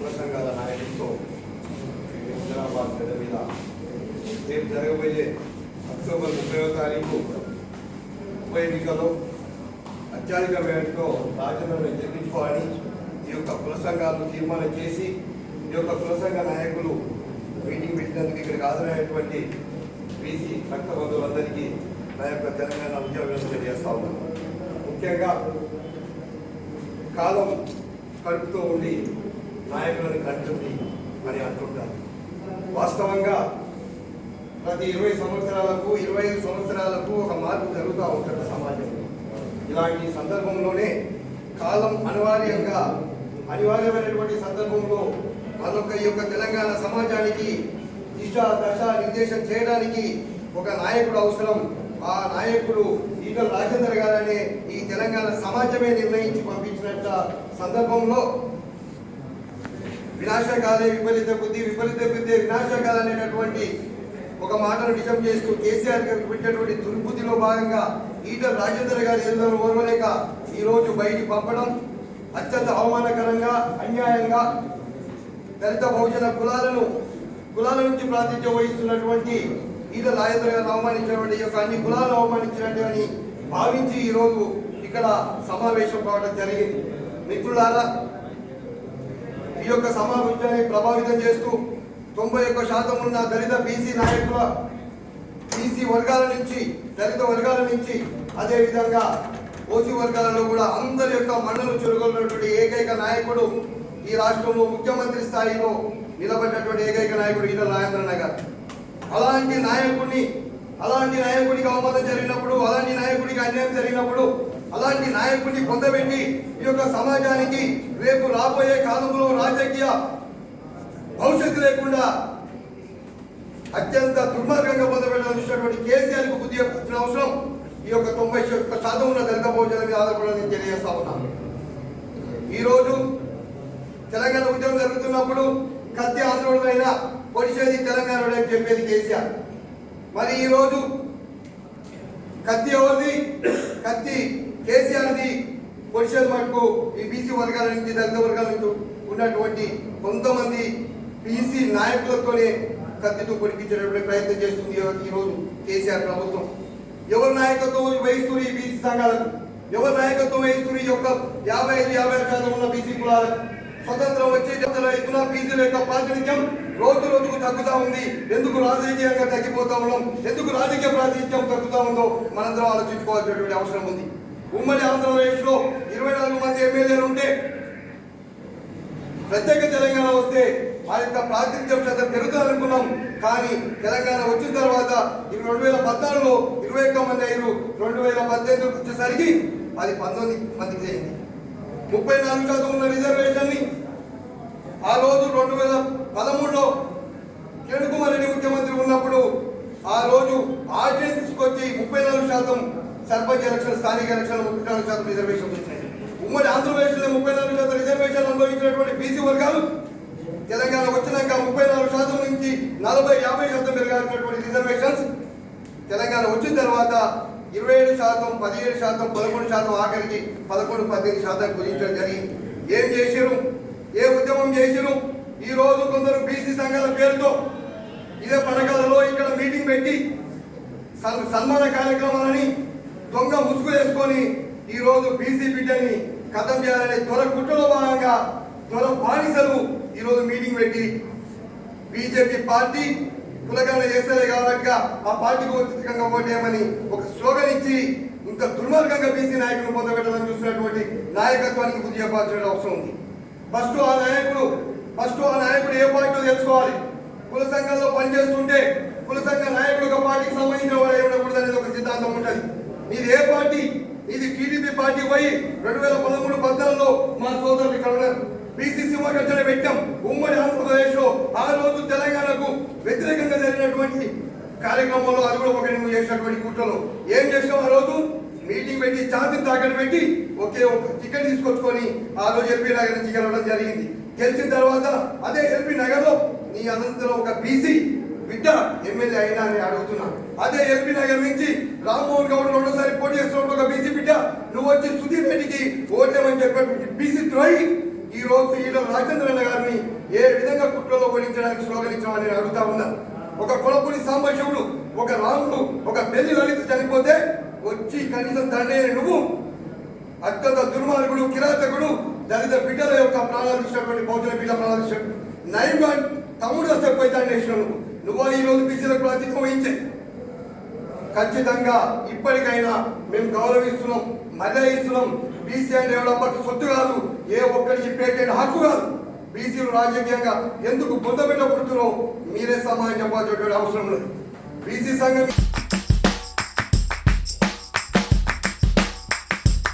కుల సంఘాల నాయకులతో హైదరాబాద్ పెద్ద మీద రేపు జరగబోయే అక్టోబర్ ముప్పై తారీఖు ఉప ఎన్నికలో అత్యధిక మేరతో రాజధానిని నిర్మించుకోవాలని ఈ యొక్క కుల సంఘాలను తీర్మానం చేసి ఈ యొక్క కుల సంఘ నాయకులు మీటింగ్ పెట్టినందుకు ఇక్కడికి హాజరైనటువంటి బీసీ రక్త బంధువులందరికీ నా యొక్క తెలంగాణ ఉద్యోగం తెలియజేస్తా ఉన్నాను. ముఖ్యంగా కాలం కడుపుతో ఉండి నాయకులని కంటుంది అని అంటుంటారు. వాస్తవంగా ప్రతి ఇరవై సంవత్సరాలకు ఇరవై ఐదు సంవత్సరాలకు ఒక మార్పు జరుగుతూ ఉంటుంది సమాజంలో. ఇలాంటి సందర్భంలోనే కాలం అనివార్యంగా అనివార్యమైనటువంటి సందర్భంలో మరొక ఈ యొక్క తెలంగాణ సమాజానికి దిశ దశ నిర్దేశం చేయడానికి ఒక నాయకుడు అవసరం. ఆ నాయకుడు ఈటల రాజేందర్ గారనే ఈ తెలంగాణ సమాజమే నిర్ణయించి పంపించినట్ల సందర్భంలో వినాశకాలే విపరీత బుద్ధి విపరీత బుద్ధి వినాశకాల అనేటటువంటి ఒక మాటను నిజం చేస్తూ కేసీఆర్ గారికి పెట్టినటువంటి దుర్బుద్ధిలో భాగంగా ఈటల రాజేందర్ గారి ఎందరో ఓర్వలేక ఈరోజు బయటికి పంపడం అత్యంత అవమానకరంగా అన్యాయంగా దళిత బహుజన కులాలను కులాల నుంచి ప్రాతినిధ్యం వహిస్తున్నటువంటి ఈటల రాజేంద్ర గారిని అవమానించినటువంటి యొక్క అన్ని కులాలను అవమానించినట్టు అని భావించి ఈరోజు ఇక్కడ సమావేశం కావడం జరిగింది. మిత్రులారా ఈ యొక్క సమావేశాన్ని ప్రభావితం చేస్తూ తొంభై ఒక్క శాతం ఉన్న దళిత బీసీ నాయకుల బీసీ వర్గాల నుంచి దళిత వర్గాల నుంచి అదేవిధంగా ఓసీ వర్గాలలో కూడా అందరి యొక్క మన్నలు చురుగొన్నటువంటి ఏకైక నాయకుడు ఈ రాష్ట్రంలో ముఖ్యమంత్రి స్థాయిలో నిలబడినటువంటి ఏకైక నాయకుడు ఈటల రాజేంద్రన్న గారు. అలాంటి నాయకుడిని అలాంటి నాయకుడికి అవమానం జరిగినప్పుడు అలాంటి నాయకుడికి అన్యాయం జరిగినప్పుడు అలాంటి నాయకుడిని పొందబెట్టి ఈ యొక్క సమాజానికి రేపు రాబోయే కాలంలో రాజకీయ భవిష్యత్తు లేకుండా అత్యంత దుర్మార్గంగా పొందబెట్టాల్సినటువంటి కేసీఆర్కు బుద్ధి చెప్పాల్సిన అవసరం ఈ యొక్క తొంభై ఒక్క శాతం ఉన్న దళిత భోజనం మీద ఆధారపడాలని తెలియజేస్తా ఉన్నాను. ఈరోజు తెలంగాణ ఉద్యమం జరుగుతున్నప్పుడు కత్తి ఆందోళన పొడిచేది తెలంగాణ అని చెప్పేది కేసీఆర్. మరి ఈరోజు కత్తి ఎవరిది? కత్తి కేసీఆర్ది పొడిచేది మటుకు ఈ బీసీ వర్గాల నుంచి దళిత వర్గాల నుంచి ఉన్నటువంటి కొంతమంది బీసీ నాయకులతోనే కత్తితో పొడిపించేటటువంటి ప్రయత్నం చేస్తుంది ఈరోజు రోజు కేసీఆర్ ప్రభుత్వం. ఎవరు నాయకత్వం వహిస్తున్నారు ఈ బీసీ సంఘాలకు? ఎవరు నాయకత్వం వహిస్తున్నారు ఈ యొక్క యాభై ఐదు యాభై ఐదు శాతం ఉన్న బీసీ కులాలకు? స్వతంత్రం వచ్చే రైతుల బీసీల యొక్క ప్రాతినిధ్యం రోజు రోజుకు తగ్గుతా ఉంది. ఎందుకు రాజకీయంగా తగ్గిపోతా ఉన్నాం? ఎందుకు రాజకీయ ప్రాతినిధ్యం తగ్గుతా ఉందో మనందరం ఆలోచించుకోవాల్సినటువంటి అవసరం ఉంది. ఉమ్మడి ఆంధ్రప్రదేశ్లో ఇరవై నాలుగు మంది ఎమ్మెల్యేలు ఉంటే ప్రత్యేక తెలంగాణ వస్తే ఆ యొక్క ప్రాతినిధ్యం శాతం పెరుగుతుంది అనుకున్నాం కానీ తెలంగాణ వచ్చిన తర్వాత ఇవి రెండు వేల పద్నాలుగులో ఇరవై ఒక్క మంది అయ్యారు. రెండు వేల పద్దెనిమిదికి వచ్చేసరికి అది పంతొమ్మిది మందికి అయింది. ముప్పై నాలుగు శాతం ఉన్న రిజర్వేషన్ని ఆ రోజు రెండు వేల పదమూడులో కిరణ్ కుమార్ రెడ్డి ముఖ్యమంత్రి ఉన్నప్పుడు ఆ రోజు ఆర్డినెన్స్ తీసుకొచ్చి ముప్పై నాలుగు శాతం సర్పంచ్ ఎలక్షన్ స్థానిక ఎలక్షన్ ముప్పై నాలుగు శాతం రిజర్వేషన్ వచ్చినాయి ఉమ్మడి ఆంధ్రప్రదేశ్లో ముప్పై నాలుగు శాతం రిజర్వేషన్ అనుభవించినటువంటి బీసీ వర్గాలు తెలంగాణ వచ్చినాక ముప్పై నాలుగు శాతం నుంచి నలభై యాభై శాతం పెరగాల్సినటువంటి రిజర్వేషన్స్. తెలంగాణ వచ్చిన తర్వాత ఇరవై ఏడు శాతం పదిహేడు శాతం పదకొండు శాతం ఆఖరికి పదకొండు పద్దెనిమిది శాతం కుదించడం జరిగింది. ఏం చేశారు ఏ ఉద్యమం చేశారు ఈ రోజు కొందరు బీసీ సంఘాల పేరుతో ఇదే పడగలలో ఇక్కడ మీటింగ్ పెట్టి సన్- సన్మాన కార్యక్రమాలని దొంగ ముసుగు వేసుకొని ఈరోజు బీసీ బిడ్డని ఖతం చేయాలనే త్వర కుట్రలో భాగంగా త్వర బానిసలు ఈ రోజు మీటింగ్ పెట్టి బీజేపీ పార్టీ కులగణ చేసేదే కాబట్టి ఆ పార్టీకి వ్యతిరేకంగా ఓటేయమని ఒక స్లోగన్ ఇచ్చి ఇంత దుర్మార్గంగా బీసీ నాయకులు పొందబెట్టాలని చూసినటువంటి నాయకత్వానికి బుద్ధి చెప్పాల్సిన అవసరం ఉంది. ఫస్ట్ ఆ నాయకుడు ఫస్ట్ ఆ నాయకుడు ఏ పార్టీ తెలుసుకోవాలి. కుల సంఘంలో పనిచేస్తుంటే కుల సంఘ నాయకుడు ఒక పార్టీకి సంబంధించిన వాళ్ళు ఉండకూడదు అనేది ఒక సిద్ధాంతం ఉంటుంది. ఇది ఏ పార్టీ? ఇది టీడీపీ పార్టీ పోయి రెండు వేల పదమూడు పద్నాలుగులో మా సోదరుని ఇక్కడ బీసీ సింహగర్జన పెట్టాం. ఉమ్మడి ఆంధ్రప్రదేశ్లో ఆ రోజు తెలంగాణకు వ్యతిరేకంగా జరిగినటువంటి కార్యక్రమంలో అది కూడా ఒకటి నువ్వు చేసినటువంటి కుట్రలో. ఏం చేసావు ఆ రోజు? మీటింగ్ పెట్టి ఛార్జీ తాకట్టు పెట్టి ఒకే ఒక టికెట్ తీసుకొచ్చుకొని ఆ రోజు ఎల్బీ నగర్ నుంచి గెలవడం జరిగింది. గెలిచిన తర్వాత అదే ఎల్బీ నగర్లో నీ అనంతరం ఒక బీసీ బిడ్డ ఎమ్మెల్యే అయినా అని అడుగుతున్నాను. అదే ఎల్బీ నగర్ నుంచి రామ్మోహన్ గౌడ్ రెండోసారి పోటీ చేస్తున్నప్పుడు ఒక బీసీ బిడ్డ నువ్వు వచ్చి సుధీర్ రెడ్డికి ఓటేమని చెప్పినటువంటి బీసీ ద్రోహి. ఈ రోజు ఈలో రాజేంద్రన్న గారిని ఏ విధంగా కుట్రలో ఓడించడానికి స్లోగన్ నేను అడుగుతా ఉన్నా. ఒక కొలపుని సాంబశివుడు ఒక రాముడు ఒక బెల్లి లలిత చనిపోతే వచ్చి కనీసం తండ్రి నువ్వు అత్యంత దుర్మార్గుడు కిరాతకుడు దళిత బిడ్డల యొక్క ప్రాణాలు ఇచ్చినటువంటి బౌద్ధుల బిడ్డ ప్రాణాలు ఇచ్చినటువంటి నైన్ తమ్ముడు వస్తే పోయి తండ్రి నువ్వు. నువ్వు ఈ రోజు బీసీలకు ప్రాతినిధ్యం వహించే ఖచ్చితంగా ఇప్పటికైనా మేము గౌరవిస్తున్నాం మర్యాద ఇస్తున్నాం బీసీ అండ్ డెవలపర్ సొత్తు కాదు ఏ ఒక్కరికి పేటెంట్ హక్కు కాదు. బీసీలు రాజకీయంగా ఎందుకు బుద్ధ పెట్టబడుతున్నావు మీరే సమాధానం చెప్పాల్సిన అవసరం లేదు. బీసీ సంఘం